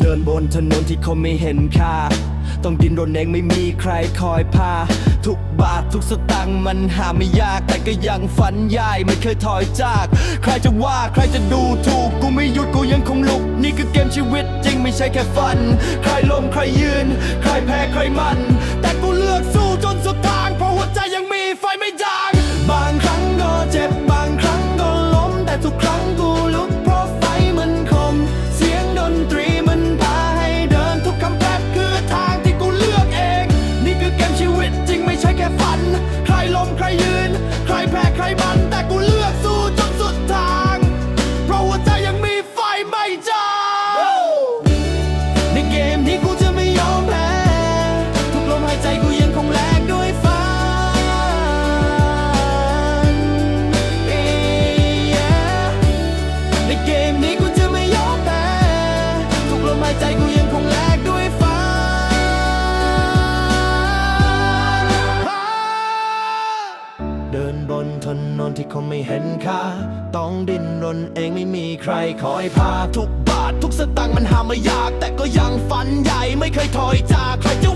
เดินบนถนนที่คนไม่เห็นค่า ต้องดิ้นรนเองไม่มีใครคอยพา ทุกบาททุกสตังค์มันหาไม่ยาก แต่ก็ยังฝันใหญ่ไม่เคยถอยจาก ใครจะว่าใครจะดูถูก กูไม่หยุดกูยังคงลุก นี่คือเกมชีวิตจริงไม่ใช่แค่ฝัน ใครล้มใครยืน ใครแพ้ใครมัน แต่กูเลือกสู้จนสุดทางเพราะหัวใจยังมีไฟไม่จางบ ถนนที่คนไม่เห็นค่า ต้องดิ้นรนเองไม่มีใครคอยพาทุกบาททุกสตางค์มันหาไม่ยาก แต่ก็ยังฝันใหญ่ไม่เคยถอยจากใครจะ